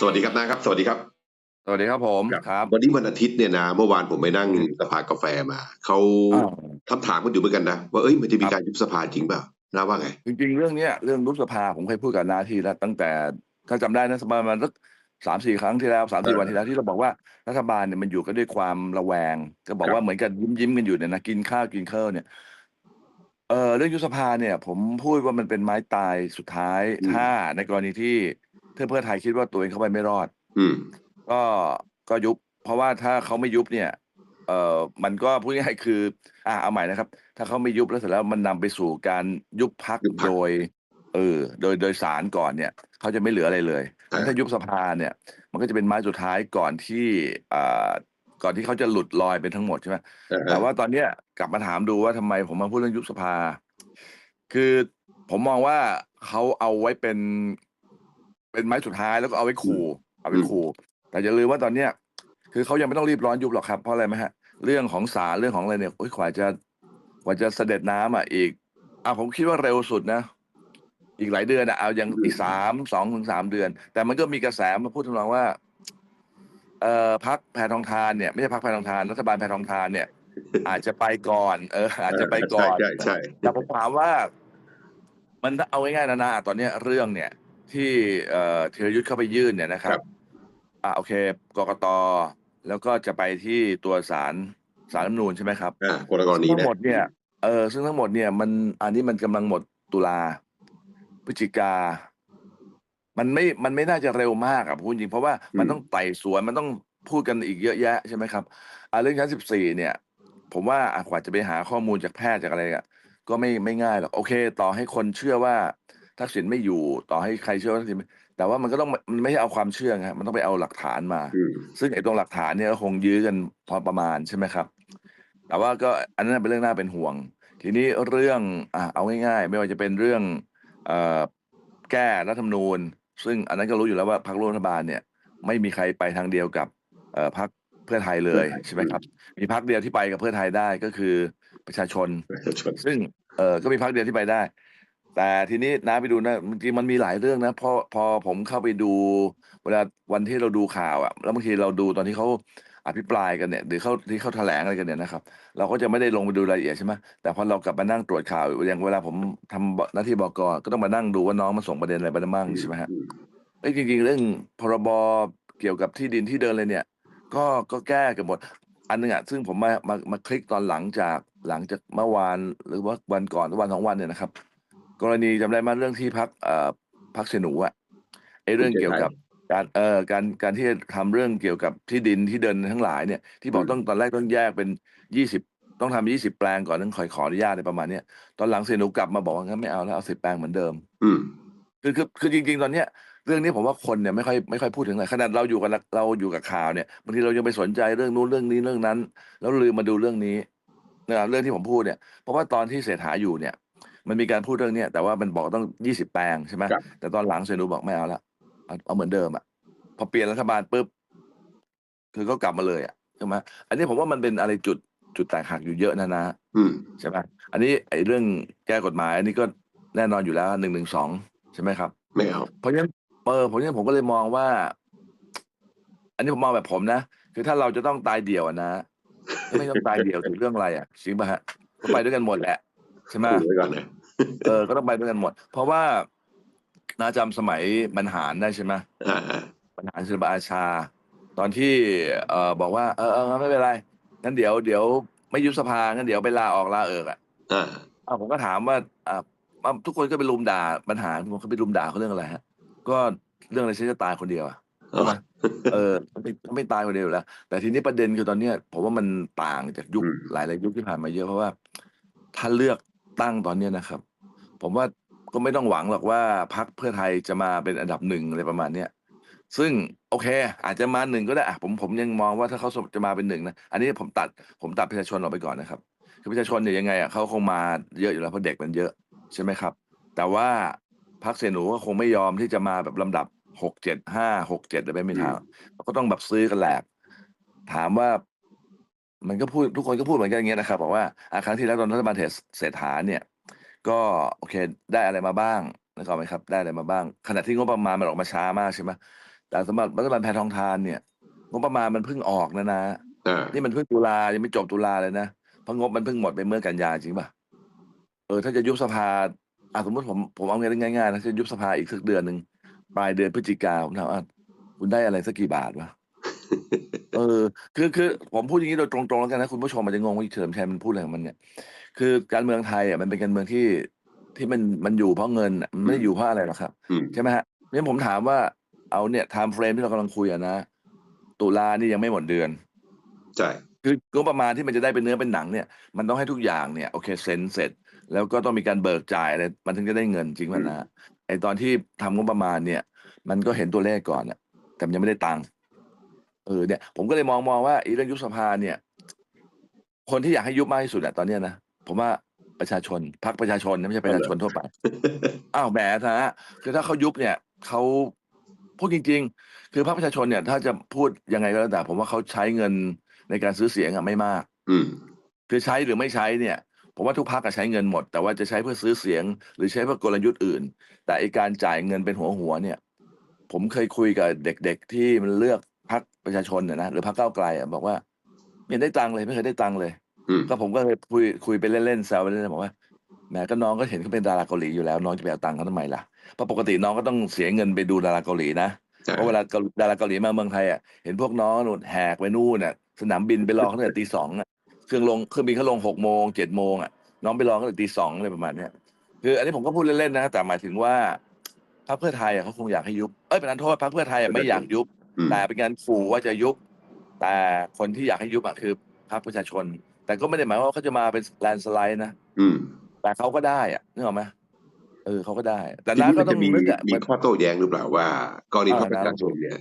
สวัสดีครับนะครับ สวัสดีครับ สวัสดีครับผมครับวันนี้วันอาทิตย์เนี่ยนะ เมื่อวานผมไปนั่งสภากาแฟมา เขาอ้าวคำถามกันอยู่เหมือนกันนะ ว่าเอ้ยมันจะมีครับการยุบสภาจริงเปล่าน่าว่าไง จริง ๆ เรื่องเนี้ยเรื่องรุบสภาผมเคยพูดกับนาทีแล้วตั้งแต่ถ้าจำได้นะประมาณสักสามสี่ครั้งที่แล้วสามสี่เออวันที่แล้วที่เราบอกว่ารัฐบาลเนี่ยมันอยู่กันด้วยความระแวง ก็บอกครับว่าเหมือนกันยิ้มยิ้มๆกันอยู่เนี่ยนะกินข้าวกินข้าวเนี่ย เออเรื่องยุบสภาเนี่ย ผมพูดว่ามันเป็นไม้ตายสุดท้ายถ้าในกรณีที่เพื่อเพื่อไทยคิดว่าตัวเองเข้าไปไม่รอด อืม ก็ก็ยุบ เพราะว่าถ้าเขาไม่ยุบเนี่ย เอ่อมันก็พูดง่ายๆคือ อ่าเอาใหม่นะครับ ถ้าเขาไม่ยุบแล้วเสร็จแล้วมันนำไปสู่การยุบพักยุบพรรคโดยเออ โดยโดยสารก่อนเนี่ยเขาจะไม่เหลืออะไรเลยอ่าถ้ายุบสภาเนี่ย มันก็จะเป็นไม้สุดท้ายก่อนที่อ่า ก่อนที่เขาจะหลุดลอยเป็นทั้งหมดใช่ไหมเออแต่ว่าตอนเนี้ยกลับมาถามดูว่าทำไมผมมาพูดเรื่องยุบสภา คือผมมองว่าเขาเอาไว้เป็น เป็นไม้สุดท้ายแล้วก็เอาไว้ขู่ เอาไว้ขู่ แต่อย่าลืมว่าตอนเนี้ยคือเขายังไม่ต้องรีบร้อนยุบหรอกครับเพราะอะไรไหมฮะ เรื่องของศาลเรื่องของอะไรเนี่ยโอ้ยกว่าจะกว่าจะเสด็จน้ำอะอีกอะผมคิดว่าเร็วสุดนะอีกหลายเดือนอะเอายังอีกสามสองถึงสามเดือน แต่มันก็มีกระแสมาพูดทำนองว่า เอ่อพักแพทองทานเนี่ยไม่ใช่พักแพทองทานรัฐบาลแพทองทานเนี่ย อาจจะไปก่อน เออ อาจจะไปก่อนใช่ใช่แต่ผมถามว่า มันเอาง่ายๆนะนะตอนเนี้ยเรื่องเนี่ย ที่เอ่อธีรยุทธ์เข้าไปยื่นเนี่ยนะครัครับบอ่าโอเคกกตแล้วก็จะไปที่ตัวศาลศาลรัฐธรรมนูญใช่ไหมครับอ่าคนละกรณีทั้งนะหมดเนี่ยเออซึ่งทั้งหมดเนี่ยมันอันนี้มันกำลังหมดตุลาพฤศจิกา มันไม่มันไม่น่าจะเร็วมากอะพูดจริงเพราะว่ามันต้องไต่สวนมันต้องพูดกันอีกเยอะแยะใช่ไหมครับอ่าเรื่องชั้นสิบสี่เนี่ย ผมว่าอะกว่าจะไปหาข้อมูลจากแพทย์จากอะไรอะก็ไม่ไม่ง่ายหรอกโอเค ต่อให้คนเชื่อว่าทักษิณไม่อยู่ต่อให้ใครเชื่อว่าทักษิณไม่แต่ว่ามันก็ต้องมันไม่ใช่เอาความเชื่อไงมันต้องไปเอาหลักฐานมาอืมซึ่งไอ้ตรงหลักฐานเนี่ยก็คงยื้อกันพอประมาณใช่ไหมครับ แต่ว่าก็อันนั้นเป็นเรื่องน่าเป็นห่วง ทีนี้เรื่องอะเอาง่ายๆ ไม่ว่าจะเป็นเรื่องเอ่อแก้รัฐธรรมนูญ ซึ่งอันนั้นก็รู้อยู่แล้วว่าพรรคร่วมรัฐบาลเนี่ย ไม่มีใครไปทางเดียวกับเอ่อพรรคเพื่อไทยเลยใช่ไหมครับ มีพรรคเดียวที่ไปกับเพื่อไทยได้ก็คือประชาชนประชาชนซึ่งเออก็มีพรรคเดียวที่ไปได้ แต่ทีนี้น้าไปดูนะจริงมันมีหลายเรื่องนะพอพอผมเข้าไปดู เวลาวันที่เราดูข่าวอะแล้วบางทีเราดูตอนที่เขาอภิปรายกันเนี่ยหรือเขาที่เขาแถลงอะไรกันเนี่ยนะครับ เราก็จะไม่ได้ลงไปดูรายละเอียดใช่ไหมแต่พอเรากลับมานั่งตรวจข่าวอย่างเวลาผมทำหน้าที่บกก็ต้องมานั่งดูว่าน้องมันส่งประเด็นอะไรไปบ้างใช่ไหมฮะอืมเอ้จริง ๆ เรื่องพรบเกี่ยวกับที่ดินที่เดินเลยเนี่ย ก็ก็แก้กันหมด อันนึงอะซึ่งผมมามามาคลิกตอนหลังจากหลังจากเมื่อวานหรือว่าวันก่อนวันสองวันเนี่ยนะครับ กรณีจำได้ไหมาเรื่องที่พักเอ่อพักเสนูอะไอ้เรื่องเกี่ยวกับการเอ่อการการที่จะทำเรื่องเกี่ยวกับที่ดินที่เดินทั้งหลายเนี่ยที่บอกต้องตอนแรกต้องแยกเป็นยี่สิบต้องทำยี่สิบแปลงก่อนต้องขอขออนุญาตอะไรประมาณเนี้ยตอนหลังเสนูกลับมาบอกว่างั้นไม่เอาแล้วเอาสิบแปลงเหมือนเดิม อืม คือคือคือจริง ๆ ตอนเนี้ยเรื่องนี้ผมว่าคนเนี่ยไม่ค่อยไม่ค่อยพูดถึงเลยขนาดเราอยู่กับเราอยู่กับข่าวเนี่ยบางทีเรายังไปสนใจเรื่องนู้นเรื่องนี้เรื่องนั้น แล้วลืมมาดูเรื่องนี้นะครับเรื่องที่ผมพูดเนี่ยเพราะว่าตอนที่เศรษฐาอยู่เนี่ย มันมีการพูดเรื่องเนี้ยแต่ว่ามันบอกต้องยี่สิบแปลงใช่ไหมครับ แต่ตอนหลังเซนูบอกไม่เอาละเอาเอาเหมือนเดิมอะพอเปลี่ยนรัฐบาลปุ๊บคือก็กลับมาเลยอะใช่ไหมอันนี้ผมว่ามันเป็นอะไรจุดจุดแตกหักอยู่เยอะนะนะ อืม ใช่ไหมอันนี้ไอ้เรื่องแก้กฎหมาย อันนี้ก็แน่นอนอยู่แล้วหนึ่งหนึ่งสองใช่ไหมครับ ไม่เอา เพราะฉะนั้นเออผมเนี่ยผมก็เลยมองว่า อันนี้ผมมองแบบผมนะคือถ้าเราจะต้องตายเดี่ยวอะนะก็ไม่ต้องตายเดี่ยวถึงเรื่องอะไรอะจริงป่ะฮะก็ไปด้วยกันหมดแหละ ใช่ไหมพูดไว้ก่อนนะเออก็ต้องไปด้วยกันหมด เพราะว่านาจำสมัยบรรหารได้ใช่ไหมอ่าอ่าบรรหารศิลปอาชา ตอนที่เออบอกว่าเออเอองั้นไม่เป็นไรงั้นเดี๋ยวเดี๋ยวไม่ยุบสภางั้นเดี๋ยวไปลาออกลาเอิกอะอ่าอ้าวผมก็ถามว่าอ่าอ่าทุกคนก็ไปรุมด่าปัญหาทุกคนก็ไปรุมด่าเขาเรื่องอะไรฮะ ก็เรื่องอะไรฉันจะตายคนเดียวอะอ๋อเออไม่ไม่ตายคนเดียวอยู่แล้ว แต่ทีนี้ประเด็นคือตอนเนี้ยผมว่ามันต่างจากยุคอืมหลายหลายๆยุคที่ผ่านมาเยอะเพราะว่า ถ้าเลือก ตั้งตอนเนี้ยนะครับ ผมว่าก็ไม่ต้องหวังหรอกว่าพรรคเพื่อไทยจะมาเป็นอันดับหนึ่งอะไรประมาณเนี้ยซึ่งโอเค อาจจะมาหนึ่งก็ได้อะผมผมยังมองว่าถ้าเขาจะมาเป็นหนึ่งนะอันนี้ผมตัดผมตัดประชาชนออกไปก่อนนะครับคือประชาชนเนี่ยยังไงอะเขาคงมาเยอะอยู่แล้วเพราะเด็กมันเยอะใช่ไหมครับ แต่ว่าพรรคเสนูก็คงไม่ยอมที่จะมาแบบลำดับหกเจ็ดห้าหกเจ็ดอะไรไม่มีทางก็ต้องแบบซื้อกันแหลกถามว่า มันก็พูดทุกคนก็พูดเหมือนกันอย่างเงี้ยนะครับบอกว่าอะครั้งที่แล้วตอนรัฐบาลเทศเศรษฐาเนี่ย ก็โอเคได้อะไรมาบ้างนึกออกไหมครับ ได้อะไรมาบ้าง ขณะที่งบประมาณมันออกมาช้ามากใช่ไหมแต่สำหรับรัฐบาลแพทองทานเนี่ยงบประมาณมันเพิ่งออกนะนะอ่านี่มันเพิ่งตุลายังไม่จบตุลาเลยนะเพราะงบมันเพิ่งหมดไปเมื่อกันยาจริงป่ะเออถ้าจะยุบสภาอะสมมติผมผมเอาง่ายๆนะถ้าจะยุบสภาอีกสักเดือนหนึ่งปลายเดือนพฤศจิกาผมถามว่าคุณได้อะไรสักกี่บาทวะ เออ คือคือผมพูดอย่างนี้โดยตรงๆแล้วกันนะคุณผู้ชมอาจจะงงว่าเฉลิมชัยมันพูดอะไรของมันเนี่ย คือการเมืองไทยอะมันเป็นการเมืองที่ที่มันมันอยู่เพราะเงินอะมันไม่ได้อยู่เพราะอะไรหรอกครับ อืม ใช่ไหมฮะเนี่ยผมถามว่าเอาเนี่ยไทม์เฟรมที่เรากำลังคุยอะนะตุลานี่ยังไม่หมดเดือน ใช่ คืองบประมาณที่มันจะได้เป็นเนื้อเป็นหนังเนี่ยมันต้องให้ทุกอย่างเนี่ยโอเคเซ็นเสร็จ แล้วก็ต้องมีการเบิกจ่ายอะไรมันถึงจะได้เงินจริงไหมนะฮะไอตอนที่ทำงบประมาณเนี่ย มันก็เห็นตัวเลขก่อนอะแต่มันยังไม่ได้ตังค์ เออเนี่ยผมก็เลยมองมองว่าไอีเรื่องยุบสภาเนี่ย คนที่อยากให้ยุบมากที่สุดอะตอนเนี้ยนะผมว่าประชาชนพรรคประชาชนนะไม่ใช่ประชาชนทั่วไปอ้าวแหมนะฮะคือถ้าเขายุบเนี่ยเขาพูดจริง ๆ คือพรรคประชาชนเนี่ย ถ้าจะพูดยังไงก็แล้วแต่ผมว่าเขาใช้เงินในการซื้อเสียงอะไม่มาก อืมคือใช้หรือไม่ใช้เนี่ย ผมว่าทุกพรรคอะใช้เงินหมด แต่ว่าจะใช้เพื่อซื้อเสียง หรือใช้เพื่อกลยุทธ์อื่น แต่ไอการจ่ายเงินเป็นหัวหัวๆเนี่ย ผมเคยคุยกับเด็ก ๆ ที่มันเลือกพรรค ประชาชนเนี่ยนะหรือพรรคก้าวไกลอะบอกว่าไม่เห็นได้ตังค์เลยไม่เคยได้ตังค์เลยอืมก็ผมก็เลยคุยคุยไปเล่นๆแซวไปเล่นๆบอกว่าแหมก็น้องก็เห็นเขาเป็นดาราเกาหลีอยู่แล้ว น้องจะไปเอาตังค์เขาทำไมล่ะเพราะปกติน้องก็ต้องเสียเงินไปดูดาราเกาหลีนะใช่เพราะเวลาเกาดาราเกาหลีมาเมืองไทยอะเห็นพวกน้องนู่นแหกไปนู่นน่ะสนามบินไปรอเขาตั้งแต่ตีสองอะเครื่องลงเครื่องบินเขาลงหกโมงเจ็ดโมงอะน้องไปรอเขาตั้งแต่ตีสองอะไรประมาณเนี้ยคืออันนี้ผมก็พูดเล่นๆนะแต่หมายถึงว่าพรรคเพื่อไทยอะเขาคงอยากให้ยุบเอ้ยเป็นอันโทษพรรคเพื่อไทยอะไม่อยากยุบอืม แต่เป็นการขู่ว่าจะยุบ แต่คนที่อยากให้ยุบอะคือพรรคประชาชน แต่ก็ไม่ได้หมายว่าเขาจะมาเป็นแลนสไลด์นะอืม แต่เขาก็ได้อะนึกออกไหมเออเขาก็ได้ แต่ทีน้านี้ก็มันต้จะองมีนึกอะมีมันข้อโต้แย้งหรือเปล่าว่ากรณีอ่าพรรคประชาชนนะเนี่ย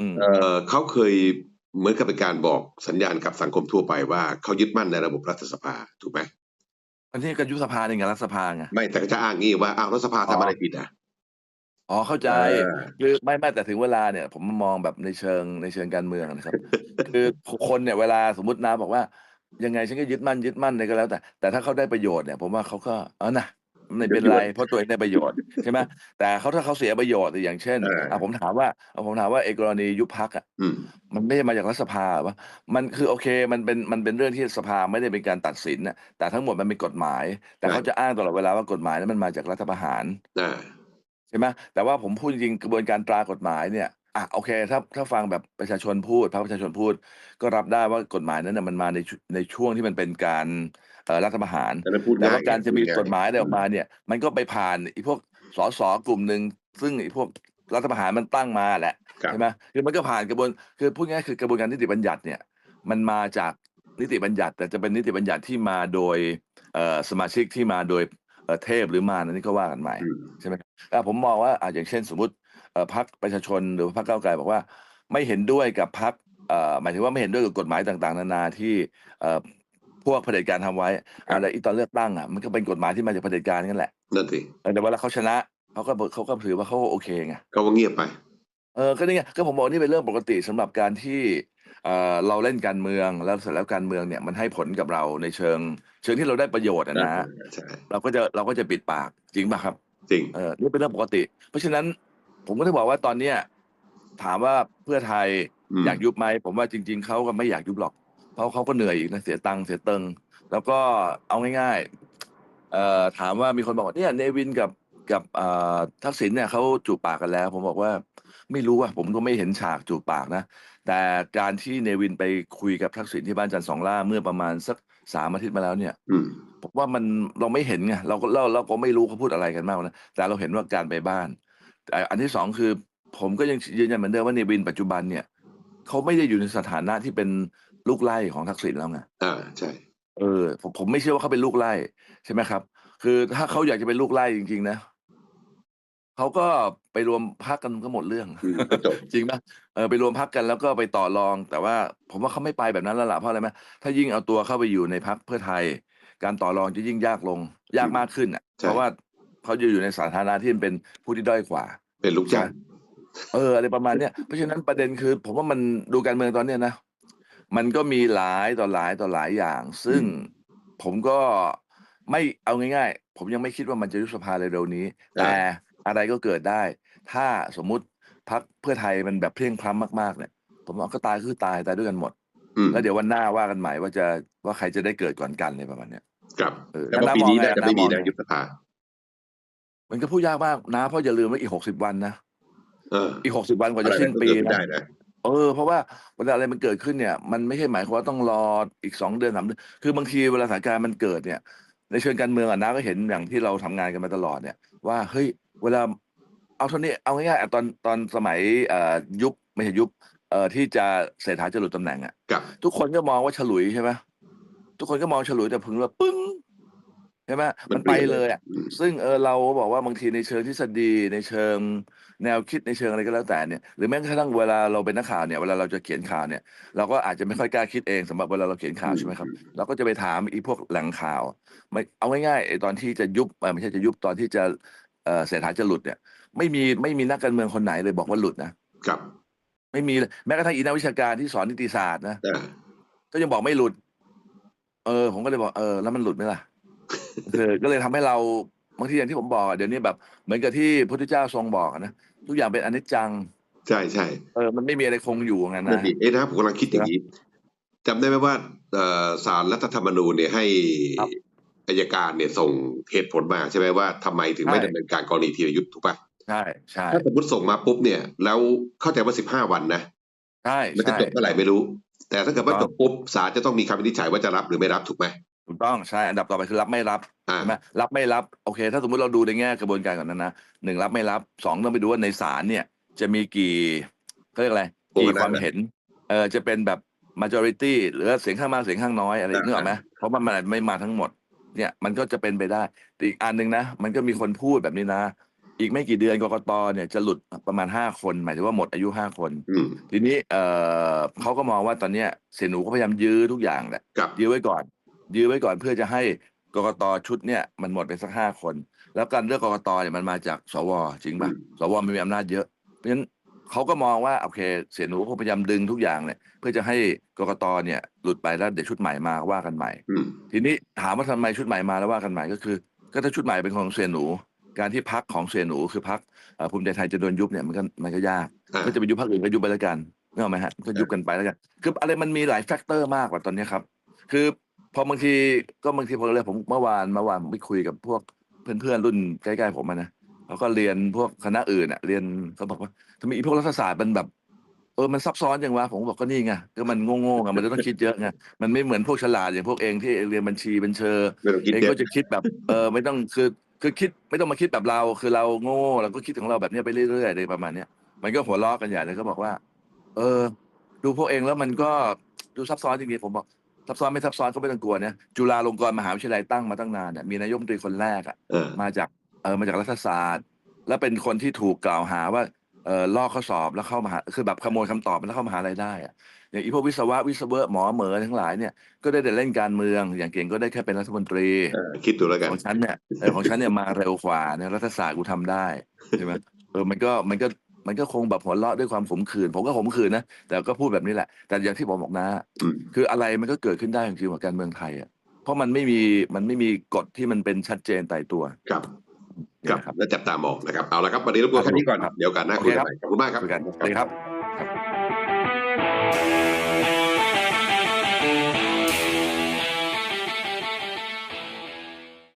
อืมเออเขาเคยเหมือนกับเป็นการบอกสัญญาณกับสังคมทั่วไปว่าเขายึดมั่นในระบบรัฐสภาถูกไหมอันนี้ก็ยุบสภาเนี่ยไงรัฐสภาไงไม่แต่ก็จะอ้างงี้ว่าอ้าวรัฐสภาอ๋อทำอะไรผิดอะ อ๋อเข้าใจเออคือไม่ไม่แต่ถึงเวลาเนี่ย ผมมองแบบในเชิงในเชิงการเมืองนะครับ คือคนเนี่ยเวลาสมมตินาบอกว่า ยังไงฉันก็ยึดมั่นยึดมั่นอะไรก็แล้ว แต่ แต่ถ้าเขาได้ประโยชน์เนี่ยผมว่าเขาก็เออนะไม่เป็นไรเพราะตัวเองได้ประโยชน์ใช่ไหมแต่เขาถ้าเขาเสียประโยชน์อย่างเช่นเอออ่อะผมถามว่าอะผมถามว่าเอกรณียุบพักอะอืมมันไม่ได้มาจากรัฐสภาหรอวะมันคือโอเคมันเป็นมันเป็นเรื่องที่สภาไม่ได้เป็นการตัดสินนะแต่ทั้งหมดมันเป็นกฎหมาย แต่ใช่เขาจะอ้างตลอดเวลาว่ากฎหมายนั้นมันมาจากรัฐประหารอ่า ใช่ไหมแต่ว่าผมพูดจริงๆกระบวนการตรากฎหมายเนี่ยอะโอเคถ้าถ้าฟังแบบประชาชนพูดพรรคประชาชนพูด ก็รับได้ว่ากฎหมายนั้นน่ะมันมาในชุในช่วงที่มันเป็นการเอ่อรัฐประหารแต่นั้นพูดแต่ง่ายว่าการจะมีพูดง่กฎหมายอะไรออกมาเนี่ย มันก็ไปผ่านไอีพวกสสกลุ่มหนึ่งซึ่งไอีพวกรัฐประหารมันตั้งมาแหละครับใช่ไหมคือมันก็ผ่านกระบวนคือพูดง่ายๆคือกระบวนการนิติบัญญัติเนี่ยมันมาจากนิติบัญญัติ แต่จะเป็นนิติบัญญัติที่มาโดยเอ่อสมาชิกที่มาโดย เอ่อเทพหรือมารอันนี้ก็ว่ากันใหม่อืมใช่ไหมอะผมมองว่าอะอย่างเช่น สมมติเอ่อพรรคประชาชนหรือพรรคก้าวไกลบอกว่าไม่เห็นด้วยกับพรรคเอ่อหมายถึงว่าไม่เห็นด้วยกับกฎหมายต่างๆ นานาที่เอ่อพวกเผด็จการทำไว้อะไรอีตอนเลือกตั้งอะมันก็เป็นกฎหมายที่มาจากเผด็จการนั่นแหละนั่นสิเออแต่เวลาเขาชนะเขาก็เขาก็ถือว่าเขาโอเคไงเขาว่าเงียบไปเออก็นี่ไงก็ผมบอกนี่เป็นเรื่องปกติสำหรับการที่ เอ่อเราเล่นการเมืองแล้วเสร็จแล้วการเมืองเนี่ยมันให้ผลกับเราในเชิง เชิงที่เราได้ประโยชน์อะนะใช่เราก็จะเราก็จะปิดปากจริงป่ะครับจริง เออนี่เป็นเรื่องปกติ เพราะฉะนั้นผมก็จะบอกว่าตอนเนี้ยถามว่าเพื่อไทยอืม อยากยุบไหมผมว่าจริง ๆเขาก็ไม่อยากยุบหรอก เพราะเขาก็เหนื่อยอีกนะเสียตังค์เสียเติงแล้วก็เอาง่ายๆเอ่อถามว่ามีคนบอกว่าเนี่ยเนวินกับกับเอ่อทักษิณเนี่ยเขาจูบปากกันแล้ว ผมบอกว่าไม่รู้ว่าผมก็ไม่เห็นฉากจูบปากนะ แต่การที่เนวินไปคุยกับทักษิณที่บ้านจันทร์สองล่าเมื่อประมาณสักสามอาทิตย์มาแล้วเนี่ยอืมผมว่ามันเราไม่เห็นไงเราก็เราเราก็ไม่รู้เขาพูดอะไรกันมากนะแต่เราเห็นว่าการไปบ้านแต่อันที่สองคือผมก็ยังยืนยันเหมือนเดิมว่าเนวินปัจจุบันเนี่ยเขาไม่ได้อยู่ในสถานะที่เป็นลูกไล่ของทักษิณแล้วไงอ่าใช่เออผมผมไม่เชื่อว่าเขาเป็นลูกไล่ใช่ไหมครับ คือถ้าเขาอยากจะเป็นลูกไล่จริงๆนะ เขาก็ไปรวมพักกันก็หมดเรื่อง อืมก็จบ จริงปะเออไปรวมพักกันแล้วก็ไปต่อรอง แต่ว่าผมว่าเขาไม่ไปแบบนั้นแล้วล่ะเพราะอะไรไหมถ้ายิ่งเอาตัวเข้าไปอยู่ในพักเพื่อไทย การต่อรองจะยิ่งยากลงยากมากขึ้นอะ ใช่ เพราะว่าเขาจะอยู่ในสถานะที่เป็นผู้ที่ด้อยกว่า เป็นลูกจ้าง เอออะไรประมาณเนี้ยเพราะฉะนั้นประเด็นคือ ผมว่ามันดูการเมืองตอนเนี้ยนะ มันก็มีหลายต่อหลายต่อหลายอย่าง ซึ่งผมก็ไม่เอาง่าย ๆ ผมยังไม่คิดว่ามันจะยุบสภาเร็วๆนี้ อ่า แต่ อะไรก็เกิดได้ ถ้าสมมุติพักเพื่อไทยมันแบบเพลียงพล้ำมากๆเนี่ย ผมว่าก็ตายคือตายตายด้วยกันหมดอืมแล้วเดี๋ยววันหน้าว่ากันใหม่ว่าจะว่าใครจะได้เกิดก่อนกันเลยประมาณเนี้ยครับเออแต่ว่าแล้วปีนี้น้าน่าจะมองไงไม่มีน้ามองนะไงยุบสภา มันก็พูดยากมากนะ เพราะอย่าลืมว่าอีกหกสิบวันนะเอออีกหกสิบวันกว่าอะไรจะสิ้นก็ปีเกิดไม่นะได้นะเออเพราะว่าเวลาอะไรมันเกิดขึ้นเนี่ย มันไม่ใช่หมายความว่าต้องรออีกสองเดือนสามเดือนคือบางทีเวลาสถานการณ์มันเกิดเนี่ย ในเชิงการเมืองอะนะก็เห็นอย่างที่เราทำงานกันมาตลอดเนี่ย ว่าเฮ้ย เวลาเอาเท่านี้เอาง่ายๆอะตอนตอนสมัยเอ่อยุบไม่ใช่ยุบเอ่อที่จะเศรษฐาจะหลุดตำแหน่งอะกับ ทุกคนก็มองว่าฉลุยใช่ไหมทุกคนก็มองฉลุยแต่พึงว่าปึ้งใช่ไหมมันไปเลยอะอืมซึ่งเออเราบอกว่าบางทีในเชิงทฤษฎีในเชิงแนวคิดในเชิงอะไรก็แล้วแต่เนี่ยหรือแม้กระทั่งเวลาเราเป็นนักข่าวเนี่ยเวลาเราจะเขียนข่าวเนี่ย เราก็อาจจะไม่ค่อยกล้าคิดเองสำหรับเวลาเราเขียนข่าวใช่ไหมครับเราก็จะไปถามอีพวกแหล่งข่าวไม่เอาง่ายๆไอ้ตอนที่จะยุบเอ่อไม่ใช่จะยุบตอนที่จะ เอ่อเศรษฐาจะหลุดเนี่ยไม่มีไม่มีนักการเมืองคนไหนเลยบอกว่าหลุดนะครับ ไม่มีเลยแม้กระทั่งอีนักวิชาการที่สอนนิติศาสตร์นะอ่าก็ยังบอกไม่หลุด เออ ผมก็เลยบอกเออแล้วมันหลุดไหมล่ะเออก็เลยทำให้เราบางทีอย่างที่ผมบอกอะเดี๋ยวนี้แบบ เหมือนกับที่พระพุทธเจ้าทรงบอกอะนะทุกอย่างเป็นอนิจจัง ใช่ใช่เออมันไม่มีอะไรคงอยู่งั้นนั่นนะ ดิเอ๊ะนะครับผมกำลังคิดอย่างนี้จำได้ไหมว่าเอ่อศาลรัฐธรรมนูญเนี่ยให้ครับ อายการเนี่ยส่งเหตุผลมาใช่ไหมว่าทำไมถึงไม่ใช่ดำเนินการกรณีธีรยุทธ์ถูกปะใช่ใช่ถ้าสมมติส่งมาปุ๊บเนี่ยแล้วเข้าใจว่าสิบห้าวันนะใช่มันจะใช่จบเมื่อไหร่ไม่รู้ แต่ถ้าเกิดว่าถูจกต้บองปุ๊บศาลจะต้องมีคำวินิจฉัยว่าจะรับหรือไม่รับถูกไหมถูกต้องใช่อันดับต่อไปคือรับไม่รับอ่าใช่ไหมรับไม่รับโอเค ถ้าสมมติเราดูในแง่กระบวนการก่อนนั้นนะหนึ่งรับไม่รับสองต้องไปดูว่าในศาลเนี่ย จะมีกี่เขาเรียกอะไรกี่ความเห็นเออจะเป็นแบบ majority หรือเสียงข้างมากเสียงข้างน้อยอะไรนึกออกไหมเพราะมันมันอาจไม่มาทั้งหมด เนี่ยมันก็จะเป็นไปได้แต่อีกอันหนึ่งนะ มันก็มีคนพูดแบบนี้นะ อีกไม่กี่เดือนกกตเนี่ยจะหลุดประมาณห้าคน หมายถึงว่าหมดอายุห้าคนอืมทีนี้เออเขาก็มองว่าตอนเนี้ยเสียหนูก็พยายามยื้อทุกอย่างแหละกับยื้อไว้ก่อน ยื้อไว้ก่อนเพื่อจะให้กกตชุดเนี่ยมันหมดไปสักห้าคน แล้วการเลือกกกตเนี่ยมันมาจากสวจริงป่ะสวมันมีอำนาจเยอะเพราะฉะนั้น เขาก็มองว่าโอเค เสียหนูก็พยายามดึงทุกอย่างเนี่ยเพื่อจะให้กกตเนี่ยหลุดไปแล้วเดี๋ยวชุดใหม่มาว่ากันใหม่อืมทีนี้ถามว่าทำไมชุดใหม่มาแล้วว่ากันใหม่ก็คือ ก็ถ้าชุดใหม่เป็นของเสียหนู การที่พักของเสียหนูคือพักภูมิใจไทยจะโดนยุบเนี่ยมันก็มันก็ยากอ่าก็จะไปยุบพรรคอื่นก็ยุบไปแล้วกันนึกออกไหมฮะก็ยุบกันไปแล้วกันคืออะไรมันมีหลายแฟกเตอร์มากกว่าตอนนี้ครับ คือพอบางทีก็บางทีพอเลยผมเมื่อวานเมื่อวานผมไปคุยกับพวกเพื่อนๆรุ่นใกล้ๆผมอะนะ เขาก็เรียนพวกคณะอื่นอะเรียนเขาบอกว่าทำไมอีพวกรัฐศาสตร์มันแบบ เออมันซับซ้อนจังวะผมบอกก็นี่ไงก็มันโง่ๆไงมันจะต้องคิดเยอะไงมันไม่เหมือนพวกฉลาดอย่างพวกเองที่เรียนบัญชีบัญเชอไม่ต้องคิดเองเยก็อะจะคิดแบบเออไม่ต้องคือคือคิดไม่ต้องมาคิดแบบเราคือเราโง่เราก็คิดของเราแบบเนี้ยไปเรื่อยๆเลยประมาณเนี้ยมันก็หัวล้อกันใหญ่เลยก็บอกว่า เออ ดูพวกเองแล้วมันก็ดูซับซ้อนจริงๆผมบอกซับซ้อนไม่ซับซ้อนก็ไม่ต้องกลัวเนี่ยจุฬาลงกรณ์มหาวิทยาลัยตั้งมาตั้งนานเนี่ยมีนายกรัฐมนตรีคนแรกอะเออมาจากเออมาจากรัฐศาสตร์ และเป็นคนที่ถูกกล่าวหาว่าเออลอกข้อสอบแล้วเข้ามหาคือแบบขโมยคำตอบแล้วเข้ามหาลัยได้อะอย่างอีพวกวิศวะวิศวะหมอเหมอทั้งหลายเนี่ยก็ได้แต่เล่นการเมือง อย่างเก่งก็ได้แค่เป็นรัฐมนตรีเออคิดดูแล้วกันของฉันเนี่ยเออของฉันเนี่ยมาเร็วกว่าเนี่ยรัฐศาสตร์กูทำได้ใช่ไหมเออมันก็มันก็มันก็คงแบบหัวเราะด้วยความขมขื่นผมก็ขมขื่นนะแต่ก็พูดแบบนี้แหละ แต่อย่างที่ผมบอกนะอืมคืออะไรมันก็เกิดขึ้นได้จริงๆกับการเมืองไทยอะเพราะมันไม่มีมันไม่มีกฎที่มันเป็นชัดเจนตายตัวครับเนี่ย ครับนะครับแล้วจับตามองนะครับเอาละครับวันนี้รบกวนแค่นี้ก่อนครับเดี๋ยวกันหน้าโอคุเคยกันครับใหม่ขอบคุณมากครับคุยกันสวัสดีครับ